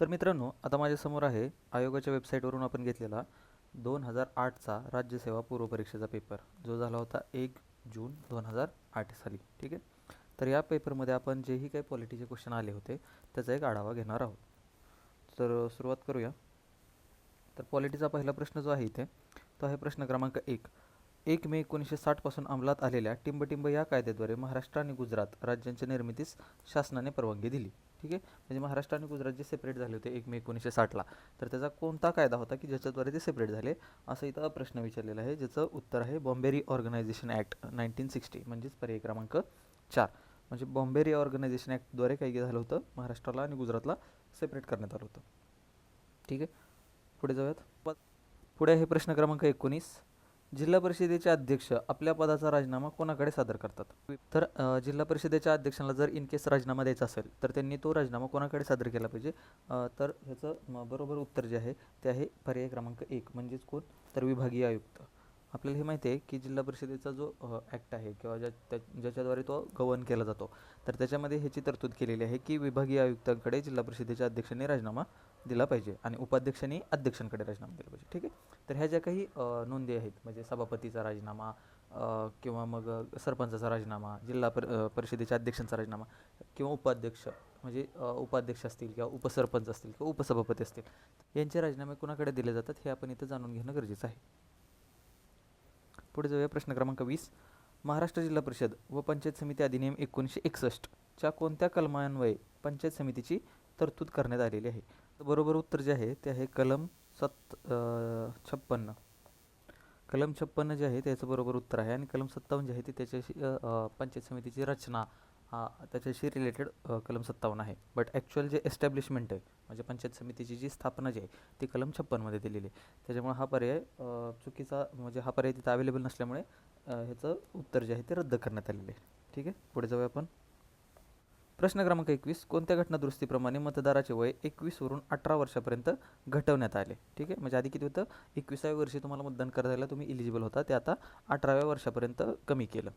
तर मित्रांनो आता माझ्यासमोर आहे आयोगाच्या वेबसाईटवरून आपण घेतलेला दोन हजार आठचा राज्यसेवा पूर्वपरीक्षेचा पेपर. जो झाला होता एक जून दोन हजार आठ साली. ठीक आहे? तर या पेपरमध्ये आपण जेही काही पॉलिटीचे क्वेश्चन आले होते त्याचा एक आढावा घेणार आहोत. तर सुरुवात करूया. तर पॉलिटीचा पहिला प्रश्न जो आहे इथे तो आहे प्रश्न क्रमांक एक. एक मे एकोणीसशे साठपासून अंमलात आलेल्या टिंबटिंब या कायद्याद्वारे महाराष्ट्र आणि गुजरात राज्यांच्या निर्मितीस शासनाने परवानगी दिली. ठीक आहे? म्हणजे महाराष्ट्र आणि गुजरात जे सेपरेट झाले होते एक मे एकोणीसशे साठला तर त्याचा कोणता कायदा होता की ज्याच्याद्वारे ते सेपरेट झाले? असं इथं प्रश्न विचारलेला आहे ज्याचं उत्तर आहे Bombay organisation act nineteen sixty म्हणजेच पर्याय क्रमांक चार. म्हणजे बॉम्बेरी ऑर्गनायझेशन ॲक्टद्वारे काय झालं होतं? महाराष्ट्राला आणि गुजरातला सेपरेट करण्यात आलं होतं. ठीक आहे? पुढे जाऊयात. प- पुढे आहे प्रश्न क्रमांक एकोणीस. जिल्हा परिषदेचे अध्यक्ष आपल्या पदाचा राजीनामा कोणाकडे सादर करतात? तर जिल्हा परिषदेच्या अध्यक्षांना जर इन केस राजीनामा द्यायचा असेल तर त्यांनी तो राजीनामा कोणाकडे सादर केला पाहिजे? तर ह्याचं बरोबर उत्तर जे आहे ते आहे पर्याय क्रमांक एक म्हणजेच कोण? तर विभागीय आयुक्त. आपल्याला हे माहिती आहे की जिल्हा परिषदेचा जो ॲक्ट आहे किंवा ज्या त्या- ज्याच्याद्वारे तो गवर्न केला जातो तर त्याच्यामध्ये ह्याची तरतूद केलेली आहे की विभागीय आयुक्तांकडे जिल्हा परिषदेच्या अध्यक्षांनी राजीनामा दिला पाहिजे आणि उपाध्यक्षांनी अध्यक्षांकडे राजीनामा दिला पाहिजे. ठीक आहे? तर ह्या ज्या काही नोंदी आहेत म्हणजे सभापतीचा राजीनामा किंवा मग सरपंचाचा राजीनामा जिल्हा पर परिषदेच्या अध्यक्षांचा राजीनामा किंवा उपाध्यक्ष म्हणजे उपाध्यक्ष असतील किंवा उपसरपंच असतील किंवा उपसभापती असतील यांचे राजीनामे कोणाकडे दिले जातात हे आपण इथं जाणून घेणं गरजेचं आहे. पुढे जाऊया प्रश्न क्रमांक वीस. महाराष्ट्र जिल्हा परिषद व पंचायत समिती अधिनियम एकोणीसशे एकसष्टच्या कोणत्या कलमान्वये पंचायत समितीची तरतूद करण्यात आलेली आहे? तर बरोबर उत्तर जे आहे ते आहे कलम सत् छप्पन्न. कलम छप्पन्न जे आहे त्याचं बरोबर उत्तर आहे. आणि कलम सत्तावन्न जे आहे ते त्याच्याशी पंचायत समितीची रचना हा त्याच्याशी रिलेटेड कलम सत्तावन्न आहे. बट ॲक्च्युअल जे एस्टॅब्लिशमेंट आहे म्हणजे पंचायत समितीची जी स्थापना जी आहे ती कलम छप्पनमध्ये दिलेली आहे. त्याच्यामुळे हा पर्याय चुकीचा म्हणजे हा पर्याय तिथं अवेलेबल नसल्यामुळे ह्याचं उत्तर जे आहे ते रद्द करण्यात आलेलं आहे. ठीक आहे? पुढे जाऊया आपण. प्रश्न क्रमांक एकवीस कोणत्या घटनादुरुस्तीप्रमाणे मतदाराचे वय एकवीसवरून अठरा वर्षापर्यंत घटवण्यात आले? ठीक आहे? म्हणजे आधी किती होतं? एकविसाव्या वर्षी तुम्हाला मतदान करायला तुम्ही इलिजिबल होता. ते आता अठराव्या वर्षापर्यंत कमी केलं.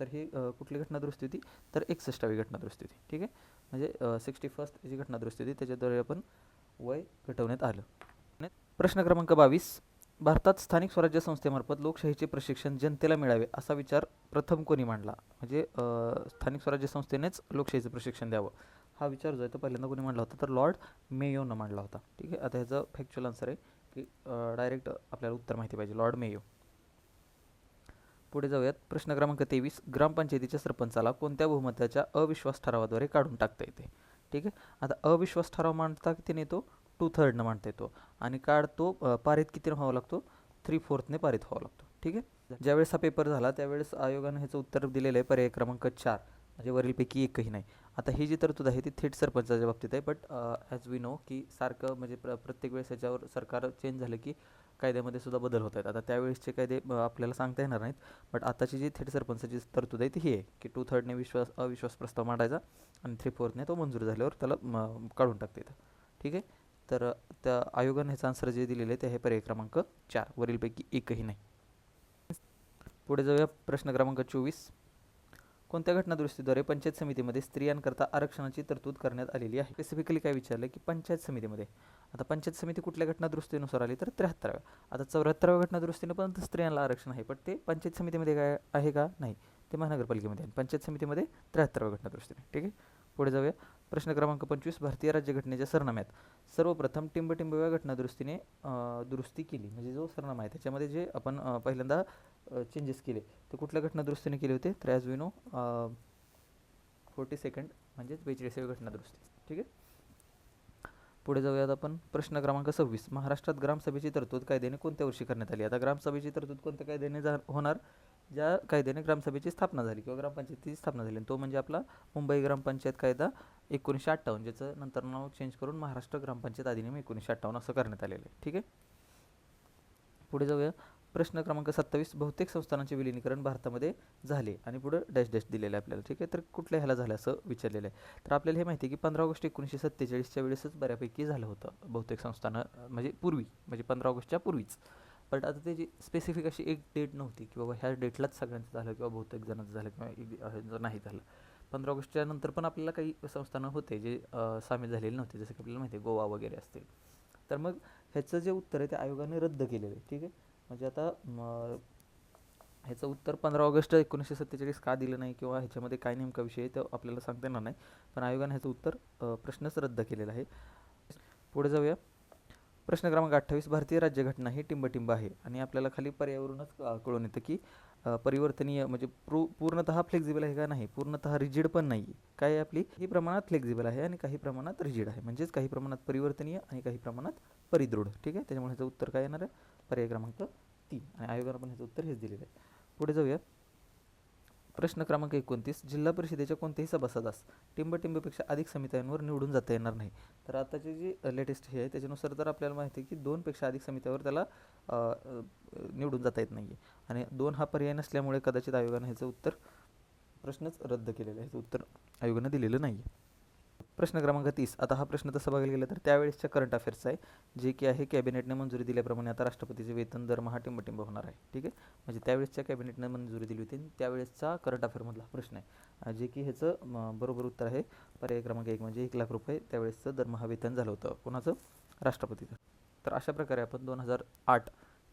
तर ही कुठली घटनादुरुस्ती होती? तर एकसष्टावी घटनादुरुस्ती होती. ठीक आहे? म्हणजे सिक्स्टी फर्स्ट जी घटनादुरुस्ती होती त्याच्याद्वारे आपण वय घटवण्यात आलं. प्रश्न क्रमांक बावीस भारतात स्थानिक स्वराज्य संस्थेमार्फत लोकशाहीचे प्रशिक्षण जनतेला मिळावे असा विचार प्रथम कोणी मांडला? म्हणजे स्थानिक स्वराज्य संस्थेनेच लोकशाहीचं प्रशिक्षण द्यावं. हा विचार जो आहे तो पहिल्यांदा कोणी मांडला होता तर लॉर्ड मेयोनं मांडला होता. ठीक आहे आता ह्याचं फॅक्च्युअल आन्सर आहे की डायरेक्ट आपल्याला उत्तर माहिती पाहिजे. Lord Mayo. पुढे जाऊयात. प्रश्न क्रमांक तेवीस. ग्रामपंचायतीच्या सरपंचाला कोणत्या बहुमताच्या अविश्वास ठरावाद्वारे काढून टाकता येते? ठीक आहे आता अविश्वास ठराव मांडता कितीने नेतो टू थर्डनं मांडता येतो. आणि कार्ड तो पारित कितीनं व्हावा लागतो? थ्री फोर्थने पारित व्हावा लागतो. ठीक आहे? ज्यावेळेस हा पेपर झाला त्यावेळेस आयोगानं ह्याचं उत्तर दिलेलं आहे पर्याय क्रमांक चार. म्हणजे वरीलपैकी एकही नाही. आता ही जी तरतूद आहे ती थेट सरपंचाच्या बाबतीत आहे बट ॲज वी नो की सारखं म्हणजे प्र प्रत्येक वेळेस ह्याच्यावर सरकार चेंज झालं की कायद्यामध्ये सुद्धा बदल होत आहेत. आता त्यावेळेसचे कायदे आपल्याला सांगता येणार नाहीत बट आताची जी थेट सरपंचाची तरतूद आहे ती ही आहे की टू थर्डने विश्वास अविश्वास प्रस्ताव मांडायचा आणि थ्री फोर्थने तो मंजूर झाल्यावर त्याला काढून टाकता येतं. ठीक आहे? तर त्या आयोगाने ह्याचं आन्सर जे दिलेलं आहे ते आहे पर्याय क्रमांक चार. वरीलपैकी एकही नाही. पुढे जाऊया. प्रश्न क्रमांक चोवीस. कोणत्या घटनादुरुस्तीद्वारे पंचायत समितीमध्ये स्त्रियांकरता आरक्षणाची तरतूद करण्यात आलेली आहे? स्पेसिफिकली काय विचारलं की पंचायत समितीमध्ये. आता पंचायत समिती कुठल्या घटनादुरुस्तीनुसार आली तर त्र्याहत्तराव्या. आता चौऱ्याहत्तराव्या घटनादुरुस्तीनं पण स्त्रियांना आरक्षण आहे पण ते पंचायत समितीमध्ये काय आहे का? नाही. ते महानगरपालिकेमध्ये आहे. पंचायत समितीमध्ये त्र्याहत्तराव्या घटनादुरुस्तीने. ठीक आहे? पुढे जाऊया. प्रश्न क्रमांक पंचवीस भारतीय राज्यघटनेच्या सरनाम्यात. सर्वप्रथम टिंबटिंबव्या घटनादुरुस्तीने दुरुस्ती केली. म्हणजे जो सरनामा आहे त्याच्यामध्ये जे आपण पहिल्यांदा चेंजेस केले ते कुठल्या घटनादुरुस्तीने केले होते? तर as we know forty second म्हणजेच बेचाळीसावी घटनादुरुस्ती. ठीक आहे? पुढे जाऊयात आपण. प्रश्न क्रमांक सव्वीस. महाराष्ट्रात ग्रामसभेची तरतूद कायद्याने कोणत्या वर्षी करण्यात आली? आता ग्रामसभेची तरतूद कोणत्या कायद्याने जा होणार? ज्या कायद्याने ग्रामसभेची स्थापना झाली किंवा ग्रामपंचायतीची स्थापना झाली. तो म्हणजे आपला मुंबई ग्रामपंचायत कायदा एकोणीसशे अठ्ठावन्न ज्याचं नंतर नाव चेंज करून महाराष्ट्र ग्रामपंचायत अधिनियम एकोणीसशे अठ्ठावन्न असं करण्यात आलेलं आहे. ठीक आहे? पुढे जाऊया. प्रश्न क्रमांक सत्तावीस बहुतेक संस्थानांचे विलिनीकरण भारतामध्ये झाले आणि पुढे डॅश डॅश दिलेलं आहे आपल्याला. ठीक आहे? तर कुठल्या ह्याला झालं असं विचारलेलं आहे? तर आपल्याला हे माहिती आहे की पंधरा ऑगस्ट एकोणीसशे सत्तेचाळीसच्या वेळेसच बऱ्यापैकी झालं होतं बहुतेक संस्थानं म्हणजे पूर्वी म्हणजे पंधरा ऑगस्टच्या पूर्वीच. बट आता त्याची स्पेसिफिक अशी एक डेट नव्हती की बाबा ह्या डेटलाच सगळ्यांचं झालं किंवा बहुतेक जणांचं झालं किंवा जर नाही झालं. पंधरा ऑगस्टच्या नंतर पण आपल्याला काही संस्थानं होते जे सामील झालेले नव्हते. जसं की आपल्याला माहिती आहे गोवा वगैरे असतील. तर मग ह्याचं जे उत्तर आहे ते आयोगाने रद्द केलेलं आहे. ठीक आहे? म्हणजे आता ह्याचं उत्तर पंधरा ऑगस्ट एकोणीसशे सत्तेचाळीस का दिलं नाही किंवा ह्याच्यामध्ये काय नेमका विषय आहे तो आपल्याला सांगता येणार नाही. पण आयोगाने ह्याचं उत्तर प्रश्नच रद्द केलेला आहे. पुढे जाऊया. प्रश्न क्रमांक अठ्ठावीस भारतीय राज्यघटना ही टिंबटिंब आहे. आणि आपल्याला खाली पर्यावरूनच कळून येतं की परिवर्तनीय म्हणजे प्रू पूर्णतः फ्लेक्झिबल आहे का नाही? पूर्णतः रिजिड पण नाही आहे काय आपली? काही प्रमाणात फ्लेक्झिबल आहे आणि काही प्रमाणात रिजिड आहे. म्हणजेच काही प्रमाणात परिवर्तनीय आणि काही प्रमाणात परिदृढ. ठीक आहे? त्याच्यामुळे ह्याचं उत्तर काय येणार आहे? पर्याय क्रमांक तीन. आणि आयोगानं पण ह्याचं उत्तर हेच दिलेलं आहे. पुढे जाऊया. प्रश्न क्रमांक एकोणतीस जिल्हा परिषदेच्या कोणत्याही सभासदास टिंबटिंबपेक्षा अधिक समित्यांवर निवडून जाता येणार नाही. तर आताची जी लेटेस्ट हे आहे त्याच्यानुसार तर आपल्याला माहिती आहे की दोनपेक्षा अधिक समित्यावर त्याला निवडून जाता येत नाही आहे आणि दोन हा पर्याय नसल्यामुळे कदाचित आयोगानं ह्याचं उत्तर प्रश्नच रद्द केलेला आहे. ह्याचं उत्तर आयोगानं दिलेलं नाही आहे प्रश्न क्रमांक तीस. आता हा प्रश्न तसं बघायला गेलं तर त्यावेळेसच्या करंट अफेअर्सचा आहे जे की आहे कॅबिनेटने मंजुरी दिल्याप्रमाणे आता राष्ट्रपतीचे वेतन दरमहा टिंबटिंब होणार आहे. ठीक आहे? म्हणजे त्यावेळेसच्या कॅबिनेटने मंजुरी दिली होती आणि त्यावेळेसचा करंट अफेअरमधला हा प्रश्न आहे. जे की ह्याचं बरोबर उत्तर आहे. पर्याय क्रमांक एक म्हणजे एक लाख रुपये त्यावेळेसचं दरमहा वेतन झालं होतं. कोणाचं? राष्ट्रपतीचं. तर अशा प्रकारे आपण दोन हजार आठ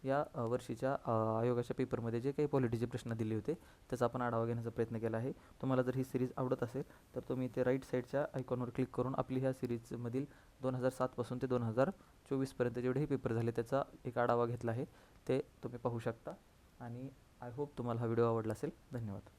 या वर्षीच्या आयोगाच्या पेपरमध्ये जे काही पॉलिटीचे प्रश्न दिले होते त्याचा आपण आढावा घेण्याचा प्रयत्न केला आहे. तुम्हाला जर ही सिरीज आवडत असेल तर तुम्ही ते राईट साईडच्या आयकॉनवर क्लिक करून आपली ह्या सिरीजमधील दोन हजार सातपासून ते दोन हजार चोवीसपर्यंत जेवढेही पेपर झाले त्याचा एक आढावा घेतला आहे. ते तुम्ही पाहू शकता. आणि आय होप तुम्हाला हा व्हिडिओ आवडला असेल. धन्यवाद.